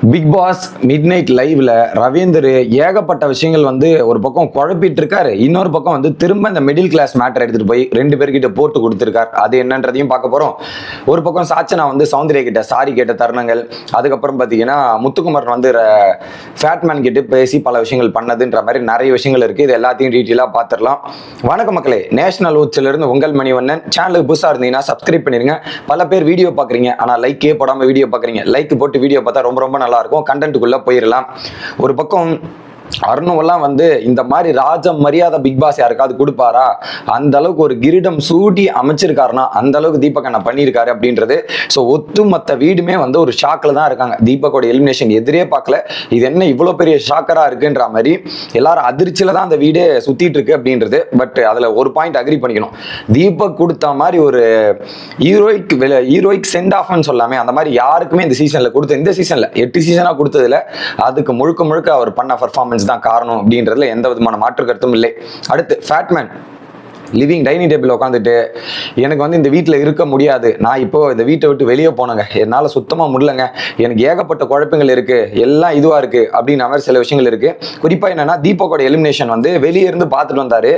Big pass mid night லைவ்ல ரவீந்தர் ஏகப்பட்ட விஷயங்கள் வந்து ஒரு பக்கம் குழப்பிட்டு இருக்காரு இன்னொரு பக்கம் வந்து திரும்ப இந்த மிடில் கிளாஸ் மேட்டர் எடுத்துட்டு போய் ரெண்டு பேர்கிட்ட போட்டு கொடுத்துருக்காரு. அது என்னன்றதையும் பார்க்க போறோம். ஒரு பக்கம் சாச்சனா வந்து சௌந்தர்யா கிட்ட சாரி கேட்ட தருணங்கள். அதுக்கப்புறம் பார்த்தீங்கன்னா முத்துக்குமரன் வந்து ஃபேட்மேன் கிட்ட பேசி பல விஷயங்கள் பண்ணதுன்ற மாதிரி நிறைய விஷயங்கள் இருக்கு. இது எல்லாத்தையும் டீட்டெயிலாக பார்த்துடலாம். வணக்க மக்களே. நேஷனல் ஊட்ஸ்ல இருந்து உங்கள் மணிவண்ணன். சேனலுக்கு புதுசாக இருந்தீங்கன்னா சப்ஸ்கிரைப் பண்ணிருங்க. பல பேர் வீடியோ பார்க்குறீங்க. ஆனால் லைக்கே போடாமல் வீடியோ பார்க்குறீங்க. லைக் போட்டு வீடியோ பார்த்தா ரொம்ப ரொம்ப நல்லா இருக்கும் கண்டென்ட்டுக்குள்ளே போயிடலாம் ஒரு பக்கம் அருணுவெல்லாம் வந்து இந்த மாதிரி ராஜ மரியாதை பிக் பாஸ் யாருக்காவது கொடுப்பாரா? அந்த அளவுக்கு ஒரு கிரீடம் சூட்டி அமைச்சிருக்காருன்னா அந்த அளவுக்கு தீபக் அண்ணா பண்ணியிருக்காரு அப்படின்றது. ஸோ ஒட்டுமொத்த வீடுமே வந்து ஒரு ஷாக்கில் தான் இருக்காங்க. தீபக்கோட எலிமினேஷன் எதிரே பார்க்கல. இது என்ன இவ்வளோ பெரிய ஷாக்கரா இருக்குன்ற மாதிரி எல்லாரும் அதிர்ச்சியில தான் அந்த வீடே சுத்திட்டு இருக்கு அப்படின்றது. பட் அதில் ஒரு பாயிண்ட் அக்ரி பண்ணிக்கணும். தீபக் கொடுத்த மாதிரி ஒரு ஹீரோயிக் ஹீரோயிக் சென்ட் ஆஃப்னு சொல்லாமே அந்த மாதிரி யாருக்குமே இந்த சீசன்ல கொடுத்த இந்த சீசன்ல எட்டு சீசனா கொடுத்ததுல அதுக்கு முழுக்க முழுக்க அவர் பண்ண பர்ஃபார்மன்ஸ் தான் காரணம் அப்படின்றதுல எந்த விதமான மாற்று கருத்தும் இல்லை. அடுத்து ஃபேட்மேன் லிவிங் டைனிங் டேபிள் உட்காந்துட்டு எனக்கு வந்து இந்த வீட்டில் இருக்க முடியாது. நான் இப்போ இந்த வீட்டை விட்டு வெளியே போனேங்க. என்னால் சுத்தமாக முடியலங்க. எனக்கு ஏகப்பட்ட குழப்பங்கள் இருக்குது எல்லாம் இதுவாக இருக்குது அப்படின்ற மாதிரி சில விஷயங்கள் இருக்குது குறிப்பாக என்னென்னா தீபக்கோட எலிமினேஷன் வந்து வெளியே இருந்து பார்த்துட்டு வந்தார்.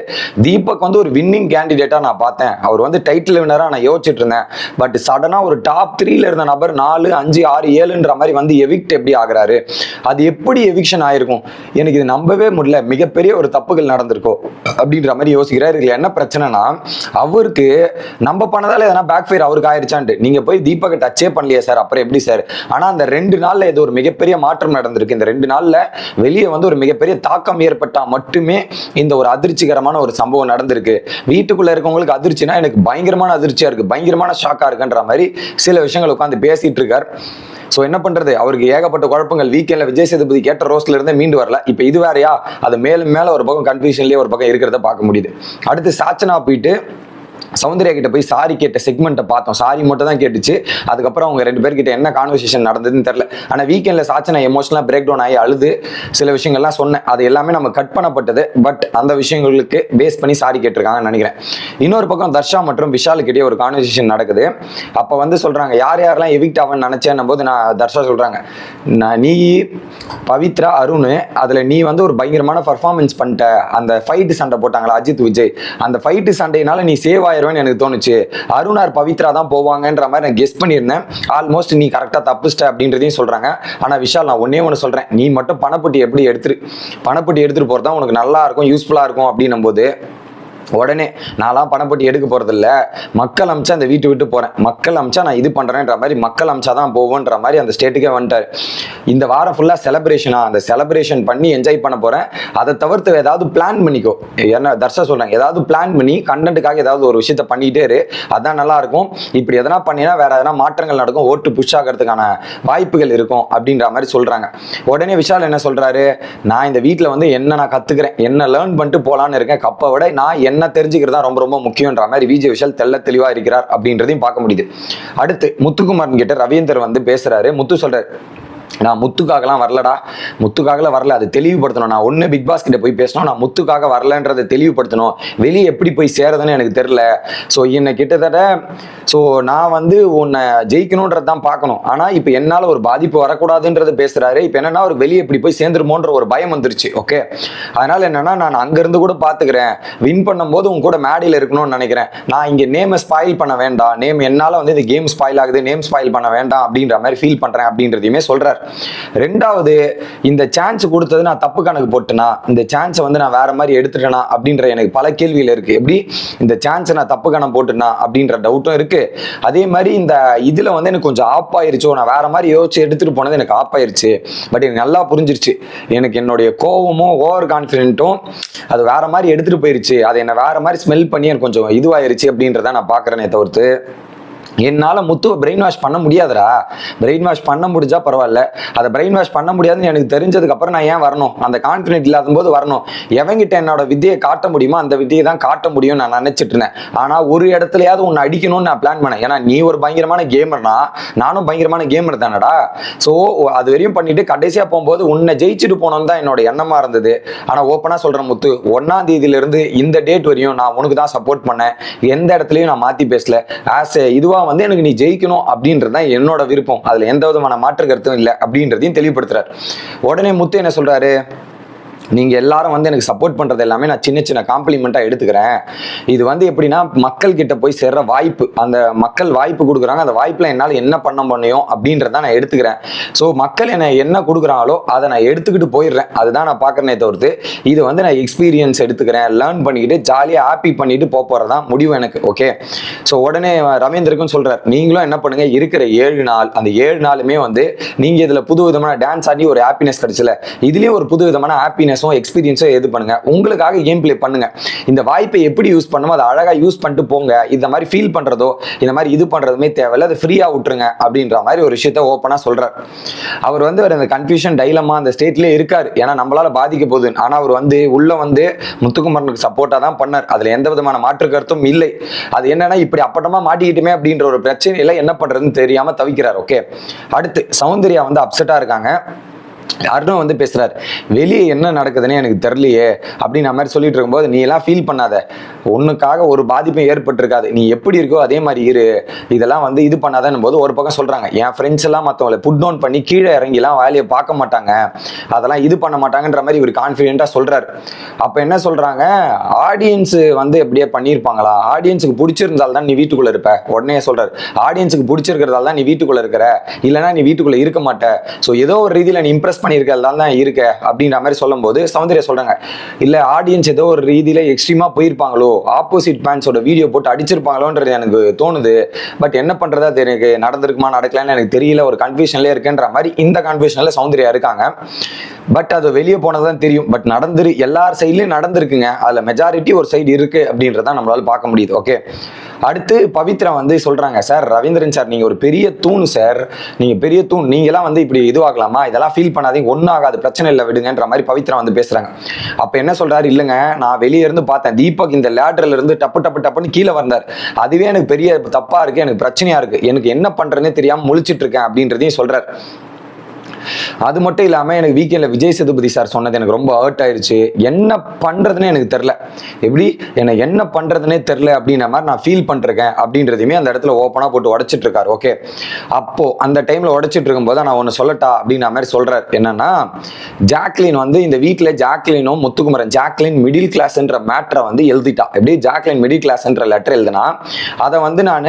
தீபக் வந்து ஒரு வின்னிங் கேண்டிடேட்டாக நான் பார்த்தேன். அவர் வந்து டைட்டில் வினராக நான் யோசிச்சுட்டு இருந்தேன். பட் சடனாக ஒரு டாப் த்ரீல இருந்த நபர் நாலு அஞ்சு ஆறு ஏழுன்ற மாதிரி வந்து எவிக்ட் எப்படி ஆகுறாரு? அது எப்படி எவிக்ஷன் ஆயிருக்கும்? எனக்கு இது நம்பவே முடியல. மிகப்பெரிய ஒரு தப்புகள் நடந்திருக்கோ? அப்படின்ற மாதிரி யோசிக்கிறார். இதில் என்ன பிரச்சனைனா அவருக்கு நம்ம பண்ணதால எதனா பேக் ஃபயர் அவருக்கு ஆயிடுச்சான்ட்டு நீங்க போய் தீபக டச்சே பண்ணலையே சார் அப்புறம் எப்படி சார் ஆனா அந்த ரெண்டு நாள்ல இது ஒரு மிகப்பெரிய மாற்றம் நடந்திருக்கு. இந்த ரெண்டு நாள்ல வெளியே வந்து ஒரு மிகப்பெரிய தாக்கம் ஏற்பட்டா மட்டுமே இந்த ஒரு அதிர்ச்சிகரமான ஒரு சம்பவம் நடந்திருக்கு. வீட்டுக்குள்ள இருக்கவங்களுக்கு அதிர்ச்சினா எனக்கு பயங்கரமான அதிர்ச்சியா இருக்கு. பயங்கரமான ஷாக்கா இருக்குன்ற மாதிரி சில விஷயங்கள் உட்காந்து பேசிட்டு இருக்கார். ஸோ என்ன பண்றது? அவருக்கு ஏகப்பட்ட குழப்பங்கள். வீக்கெண்ட்ல விஜய் சேதுபதி கேட்ட ரோஸ்ல இருந்தே மீண்டு வரல. இப்போ இது வேறயா? அது மேலும் மேல ஒரு பக்கம் கன்ஃபியூஷன்லயே ஒரு பக்கம் இருக்கிறத பார்க்க முடியுது. அடுத்து சாச்சனா போயிட்டு சௌந்தர்யா கிட்ட போய் சாரி கேட்ட செக்மெண்ட்டை பார்த்தோம். சாரி மட்டும் தான் கேட்டுச்சு. அதுக்கப்புறம் அவங்க ரெண்டு பேர்கிட்ட என்ன கான்வர்சேஷன் நடந்ததுன்னு தெரில ஆனால் வீக்கெண்டில் சாச்சனை எமோஷனலாக பிரேக் டவுன் ஆகி அழுது. சில விஷயங்கள்லாம் சொன்னேன். அது எல்லாமே நம்ம கட் பண்ணப்பட்டது. பட் அந்த விஷயங்களுக்கு பேஸ் பண்ணி சாரி கேட்டிருக்காங்கன்னு நினைக்கிறேன். இன்னொரு பக்கம் தர்ஷா மற்றும் விஷாலுக்கிட்டே ஒரு கான்வர்சேஷன் நடக்குது. அப்போ வந்து சொல்கிறாங்க யார் யாரெல்லாம் எவிக்ட் ஆவன்னு நினச்சேன்னும் போது நான் தர்ஷா சொல்கிறாங்க நான் நீ பவித்ரா அருண் அதில் நீ வந்து ஒரு பயங்கரமான பர்ஃபார்மன்ஸ் பண்ணிட்ட. அந்த ஃபைட்டு சண்டை போட்டாங்களா அஜித் விஜய்? அந்த ஃபைட்டு சண்டையினால நீ சேவ் ஆயிடுவேன்னு எனக்கு தோணுச்சு. அருணார் பவித்ரா தான் போவாங்கன்ற மாதிரி நான் கெஸ் பண்ணியிருந்தேன். ஆல்மோஸ்ட் நீ கரெக்டாக தப்புச்சிட்ட அப்படின்றதையும் சொல்கிறாங்க ஆனால் விஷால் நான் ஒன்னே ஒன்று சொல்கிறேன் நீ மட்டும் பணப்பட்டி எப்படி எடுத்துரு? பணப்பட்டி எடுத்துகிட்டு போகிறது தான் உனக்கு நல்லா இருக்கும் யூஸ்ஃபுல்லாக இருக்கும் அப்படின்னும் போது உடனே நான்லாம் பணப்பட்டி எடுக்க போறதில்ல. மக்கள் அமிச்சா அந்த வீட்டு விட்டு போறேன். மக்கள் அமிச்சா நான் இது பண்றேன்ற மாதிரி மக்கள் அமிச்சா தான் போவோன்ற மாதிரி அந்த ஸ்டேட்டுக்கே வந்துட்டார். இந்த வாரம் ஃபுல்லா செலப்ரேஷனா அந்த செலப்ரேஷன் பண்ணி என்ஜாய் பண்ண போறேன். அதை தவிர்த்து ஏதாவது பிளான் பண்ணிக்கோ. என்ன தர்ஷா சொல்றேன். ஏதாவது பிளான் பண்ணி கண்டென்ட்டுக்காக ஏதாவது ஒரு விஷயத்த பண்ணிட்டே இரு. அதான் நல்லா இருக்கும். இப்படி எதனா பண்ணினா வேற எதனா மாற்றங்கள் நடக்கும். ஓட்டு புஷ் ஆகிறதுக்கான வாய்ப்புகள் இருக்கும். அப்படின்ற மாதிரி சொல்றாங்க. உடனே விஷால் என்ன சொல்றாரு? நான் இந்த வீட்டில் வந்து என்ன நான் கத்துக்கிறேன். என்ன லேர்ன் பண்ணிட்டு போலான்னு இருக்கேன். கப்பை விட நான் என்ன தெரிஞ்சுக்கிறது தான் ரொம்ப ரொம்ப முக்கியன்ற மாதிரி விஜய் விஷால் தெல்ல தெளிவா இருக்கிறார் அப்படின்றதையும் பார்க்க முடியுது. அடுத்து முத்துக்குமார் கிட்ட ரவீந்தர் வந்து பேசுறாரு. முத்து சொல்றாரு நான் முத்துக்காகலாம் வரலடா. முத்துக்காகலாம் வரல அது தெளிவுபடுத்தணும். நான் ஒன்று பிக் பாஸ் கிட்ட போய் பேசணும் நான் முத்துக்காக வரலன்றதை தெளிவுபடுத்தணும். வெளியே எப்படி போய் சேரதுன்னு எனக்கு தெரில ஸோ என்னை கிட்டத்தட்ட ஸோ நான் வந்து உன்னை ஜெயிக்கணுன்றது தான் பார்க்கணும். ஆனால் இப்போ என்னால் ஒரு பாதிப்பு வரக்கூடாதுன்றது பேசுகிறாரு இப்போ என்னென்னா ஒரு வெளியே எப்படி போய் சேர்ந்துருமோன்ற ஒரு பயம் வந்துருச்சு ஓகே அதனால் என்னன்னா நான் அங்கேருந்து கூட பார்த்துக்கிறேன் வின் பண்ணும்போது உங்க கூட மேடையில் இருக்கணும்னு நினைக்கிறேன். நான் இங்கே நேமை ஸ்பாயில் பண்ண வேண்டாம். நேம் என்னால் வந்து இந்த கேம் ஸ்பாயில் ஆகுது. நேம் ஸ்பாயில் பண்ண வேண்டாம் அப்படின்ற மாதிரி ஃபீல் பண்ணுறேன் அப்படின்றதையுமே சொல்கிறார் ரெண்டாவது இந்த சான்ஸ் கொடுத்தது நான் தப்பு கணக்கு போட்டேனா இந்த சான்ஸை வந்து நான் வேற மாதிரி எடுத்துட்டேனா அப்படின்ற எனக்கு பல கேள்விகள் இருக்கு. எப்படி? இந்த சான்ஸை நான் தப்பு கணக்கு போட்டேனா அப்படின்ற டவுட்டும் இருக்கு. அதே மாதிரி இந்த இதுல வந்து எனக்கு கொஞ்சம் ஆப் ஆயிருச்சோ நான் வேற மாதிரி யோசிச்சு எடுத்துட்டு போனது எனக்கு ஆப் ஆயிருச்சு. பட் எனக்கு நல்லா புரிஞ்சிருச்சு. எனக்கு என்னுடைய கோவமும் ஓவர் கான்ஃபிடென்ட்டும் அது வேற மாதிரி எடுத்துட்டு போயிருச்சு. அதை என்ன வேற மாதிரி ஸ்மெல் பண்ணி எனக்கு கொஞ்சம் இதுவாயிருச்சு அப்படின்றத நான் பாக்குறேனே தவிர்த்து. என்னால் முத்துவை பிரெயின் வாஷ் பண்ண முடியாதுடா. பிரெயின் வாஷ் பண்ண முடிஞ்சா பரவாயில்ல. அதை பிரெயின் வாஷ் பண்ண முடியாதுன்னு எனக்கு தெரிஞ்சதுக்கு அப்புறம் நான் ஏன் வரணும்? அந்த கான்ஃபிடென்ட் இல்லாத போது வரணும். எவங்கிட்ட என்னோட வித்தியை காட்ட முடியுமோ அந்த வித்தியை தான் காட்ட முடியும் நான் நினைச்சிட்டு இருந்தேன். ஆனால் ஒரு இடத்துலயாவது உன்னை அடிக்கணும்னு நான் பிளான் பண்ணேன். ஏன்னா நீ ஒரு பயங்கரமான கேமர்னா நானும் பயங்கரமான கேமர் தானடா. ஸோ அது வரையும் பண்ணிட்டு கடைசியாக போகும்போது உன்னை ஜெயிச்சுட்டு போனோம் தான் என்னோட எண்ணமா இருந்தது. ஆனால் ஓப்பனாக சொல்கிறேன் முத்து ஒன்னாம் தேதியிலிருந்து இந்த டேட் வரையும் நான் உனக்கு தான் சப்போர்ட் பண்ணேன். எந்த இடத்துலையும் நான் மாற்றி பேசல. ஆஸ் இதுவாக கண்டிப்பாக வந்து எனக்கு நீ ஜெயிக்கணும் அப்படின்றது தான் என்னோட விருப்பம். அதுல எந்த விதமான மாற்று கருத்தும் இல்லை அப்படின்றதையும் தெளிவுபடுத்துறாரு. உடனே முத்து என்ன சொல்றாரு? நீங்கள் எல்லாரும் வந்து எனக்கு சப்போர்ட் பண்ணுறது எல்லாமே நான் சின்ன சின்ன காம்ப்ளிமெண்ட்டாக எடுத்துக்கிறேன். இது வந்து எப்படின்னா மக்கள் கிட்ட போய் சேர்ற வாய்ப்பு அந்த மக்கள் வாய்ப்பு கொடுக்குறாங்க அந்த வாய்ப்பில் என்னால் என்ன பண்ண முடியும் அப்படின்றத நான் எடுத்துக்கிறேன். ஸோ மக்கள் என்னை என்ன கொடுக்குறாங்களோ அதை நான் எடுத்துக்கிட்டு போயிடுறேன். அதுதான் நான் பார்க்குறேனே தவிர்த்து இது வந்து நான் எக்ஸ்பீரியன்ஸ் எடுத்துக்கிறேன். லேர்ன் பண்ணிக்கிட்டு ஜாலியாக ஹாப்பி பண்ணிட்டு போக தான் முடிவு எனக்கு ஓகே ஸோ உடனே ரவீந்திரக்கும் சொல்கிறார் நீங்களும் என்ன பண்ணுங்க இருக்கிற ஏழு நாள் அந்த ஏழு நாளுமே வந்து நீங்கள் இதில் புது விதமான டான்ஸ் ஆடி ஒரு ஹாப்பினஸ் கிடைச்சல இதுலேயும் ஒரு புது விதமான ஹாப்பினஸ் ஹாப்பினஸும் எக்ஸ்பீரியன்ஸும் இது பண்ணுங்க. உங்களுக்காக கேம் பிளே பண்ணுங்க. இந்த வாய்ப்பை எப்படி யூஸ் பண்ணுமோ அதை அழகாக யூஸ் பண்ணிட்டு போங்க. இந்த மாதிரி ஃபீல் பண்றதோ இந்த மாதிரி இது பண்றதுமே தேவையில்ல. அது ஃப்ரீயாக விட்டுருங்க அப்படின்ற மாதிரி ஒரு விஷயத்த ஓப்பனாக சொல்கிறார் அவர் வந்து அவர் அந்த கன்ஃபியூஷன் டைலமா அந்த ஸ்டேட்லேயே இருக்கார். ஏன்னா நம்மளால பாதிக்க போகுது. ஆனால் அவர் வந்து உள்ள வந்து முத்துக்குமரனுக்கு சப்போர்ட்டாக தான் பண்ணார். அதில் எந்த விதமான மாற்று கருத்தும் இல்லை. அது என்னன்னா இப்படி அப்பட்டமா மாட்டிக்கிட்டுமே அப்படின்ற ஒரு பிரச்சனையில என்ன பண்றதுன்னு தெரியாம தவிக்கிறார். ஓகே அடுத்து சௌந்தர்யா வந்து அப்செட்டாக இருக்காங்க. அருணும் வந்து பேசுறாரு வெளியே என்ன நடக்குதுன்னு எனக்கு தெரியலையே அப்படின்னு மாதிரி சொல்லிட்டு இருக்கும்போது நீ எல்லாம் ஃபீல் பண்ணாத. ஒண்ணுக்காக ஒரு பாதிப்பும் ஏற்பட்டிருக்காது. நீ எப்படி இருக்கோ அதே மாதிரி இரு. இதெல்லாம் வந்து இது பண்ணாதன்னும் போது ஒரு பக்கம் சொல்றாங்க என் ஃப்ரெண்ட்ஸ் எல்லாம் மற்றவங்களை புட் டவுன் பண்ணி கீழே இறங்கிலாம் வேலையை பார்க்க மாட்டாங்க. அதெல்லாம் இது பண்ண மாட்டாங்கன்ற மாதிரி இவர் கான்ஃபிடென்ட்டாக சொல்றாரு. அப்ப என்ன சொல்றாங்க ஆடியன்ஸ் வந்து எப்படியே பண்ணியிருப்பாங்களா? ஆடியன்ஸுக்கு பிடிச்சிருந்தால் தான் நீ வீட்டுக்குள்ள இருப்ப. உடனே சொல்றாரு ஆடியன்ஸுக்கு பிடிச்சிருக்கிறதால தான் நீ வீட்டுக்குள்ள இருக்கிற. இல்லைன்னா நீ வீட்டுக்குள்ள இருக்க மாட்டேன் ஸோ ஏதோ ஒரு ரீதியில நீ இம்ப்ரெஸ் பண்ணியிருக்கிறதால தான் இருக்க அப்படின்ற மாதிரி சொல்லும்போது சௌந்தர்யா சொல்றாங்க இல்ல ஆடியன்ஸ் ஏதோ ஒரு ரீதியில எக்ஸ்ட்ரீமாக போயிருப்பாங்களோ ஆப்போசிட் பேன்ஸோட வீடியோ போட்டு அடிச்சிருப்பாங்களோன்றது எனக்கு தோணுது பட் என்ன பண்றதா எனக்கு நடந்திருக்குமா நடக்கலான்னு எனக்கு தெரியல ஒரு கன்ஃபியூஷன்லேயே இருக்குன்ற மாதிரி இந்த கன்ஃபியூஷனில் சௌந்தர்யா இருக்காங்க பட் அது வெளியே போனதான் தெரியும் பட் நடந்துரு எல்லார் சைட்லயும் நடந்திருக்குங்க அதுல மெஜாரிட்டி ஒரு சைடு இருக்கு அப்படின்றத நம்மளால பார்க்க முடியுது ஓகே அடுத்து பவித்ரா வந்து சொல்றாங்க சார் ரவீந்திரன் சார் நீங்க ஒரு பெரிய தூண் சார் நீங்க பெரிய தூண் நீங்களாம் வந்து இப்படி இதுவாகலாமா இதெல்லாம் ஃபீல் பண்ணாதீங்க ஒன்றும் ஆகாது பிரச்சனை இல்லை விடுங்கன்ற மாதிரி பவித்ரா வந்து பேசுறாங்க. அப்ப என்ன சொல்றாரு? இல்லைங்க நான் வெளியே இருந்து பார்த்தேன். தீபக் இந்த லேட்டர்ல இருந்து டப்பு டப்பு டப்புன்னு கீழே வந்தார். அதுவே எனக்கு பெரிய தப்பா இருக்கு எனக்கு பிரச்சனையா இருக்கு. எனக்கு என்ன பண்ணுறதுனே தெரியாம முழிச்சிட்டு இருக்கேன் அப்படின்றதையும் சொல்றாரு. அது மட்டும் இல்லாம எனக்கு வீக்கெண்டில் விஜய் சேதுபதி சார் சொன்னது எனக்கு ரொம்ப ஹர்ட் ஆயிருச்சு. என்ன பண்றதுன்னு எனக்கு தெரில எப்படி என்னை என்ன பண்ணுறதுனே தெரில அப்படின்ற மாதிரி நான் ஃபீல் பண்ணிருக்கேன் அப்படின்றதையுமே அந்த இடத்துல ஓப்பனாக போட்டு உடைச்சிட்டு இருக்காரு ஓகே அப்போ அந்த டைமில் உடைச்சிட்டு இருக்கும்போது நான் ஒன்று சொல்லட்டா அப்படின்ற மாதிரி சொல்கிறார் என்னன்னா ஜாக்லின் வந்து இந்த வீட்டில் ஜாக்லினும் முத்துக்குமரன் ஜாக்லின் மிடில் கிளாஸ்ன்ற மேட்ரை வந்து எழுதிட்டா. எப்படி? ஜாக்லின் மிடில் கிளாஸ்ன்ற லெட்டர் எழுதுனா அதை வந்து நான்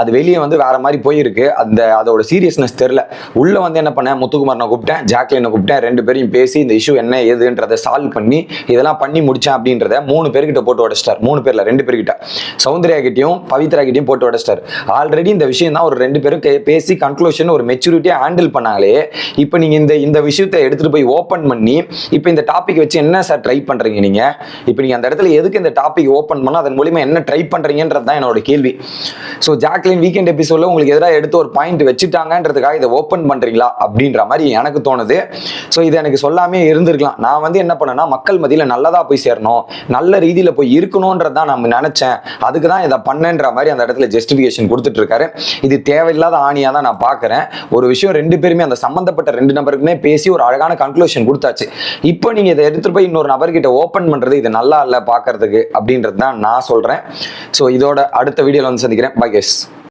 அது வெளியே வந்து வேற மாதிரி போயிருக்கு. அந்த அதோட சீரியஸ்னஸ் தெரில உள்ள வந்து என்ன பண்ணேன்? முத்து முத்துக்குமரனை கூப்பிட்டேன் ஜாக்லினை கூப்பிட்டேன் ரெண்டு பேரையும் பேசி இந்த இஷ்யூ என்ன ஏதுன்றதை சால்வ் பண்ணி இதெல்லாம் பண்ணி முடிச்சேன் அப்படின்றத மூணு பேர்கிட்ட போட்டு உடச்சிட்டார். மூணு பேர்ல ரெண்டு பேர்கிட்ட. சௌந்தர்யா கிட்டையும் பவித்ரா கிட்டையும் போட்டு உடச்சிட்டார். ஆல்ரெடி இந்த விஷயம் தான் ஒரு ரெண்டு பேரும் பேசி கன்க்ளூஷன் ஒரு மெச்சூரிட்டியா ஹேண்டில் பண்ணாங்களே இப்போ நீங்க இந்த இந்த விஷயத்தை எடுத்துட்டு போய் ஓப்பன் பண்ணி இப்போ இந்த டாபிக் வச்சு என்ன சார் ட்ரை பண்றீங்க நீங்க? இப்போ நீங்க அந்த இடத்துல எதுக்கு இந்த டாபிக் ஓப்பன் பண்ணா அதன் மூலியமா என்ன ட்ரை பண்றீங்கன்றது தான் என்னோட கேள்வி. ஸோ ஜாக்லின் வீக்கெண்ட் எபிசோட்ல உங்களுக்கு எதிராக எடுத்து ஒரு பாயிண்ட் வச்சுட்டாங்கன்றதுக்காக இதை ஓப்பன் பண்றீங்களா? அப்படின்ற மாதிரி எனக்கு தோணுது. ஸோ இது எனக்கு சொல்லாமே இருந்திருக்கலாம். நான் வந்து என்ன பண்ணேன்னா மக்கள் மத்தியில் நல்லதாக போய் சேரணும் நல்ல ரீதியில் போய் இருக்கணும்ன்றது தான் நான் நினச்சேன். அதுக்கு தான் இதை பண்ணேன்ற மாதிரி அந்த இடத்துல ஜஸ்டிஃபிகேஷன் கொடுத்துட்டு இருக்காரு. இது தேவையில்லாத ஆணியாக தான் நான் பார்க்குறேன் ஒரு விஷயம் ரெண்டு பேருமே அந்த சம்மந்தப்பட்ட ரெண்டு நபருக்குமே பேசி ஒரு அழகான கன்க்ளூஷன் கொடுத்தாச்சு. இப்போ நீங்கள் இதை எடுத்துகிட்டு போய் இன்னொரு நபர்கிட்ட ஓப்பன் பண்ணுறது இது நல்லா இல்லை பார்க்கறதுக்கு அப்படின்றது தான் நான் சொல்கிறேன் ஸோ இதோட அடுத்த வீடியோவில் வந்து சந்திக்கிறேன். By guess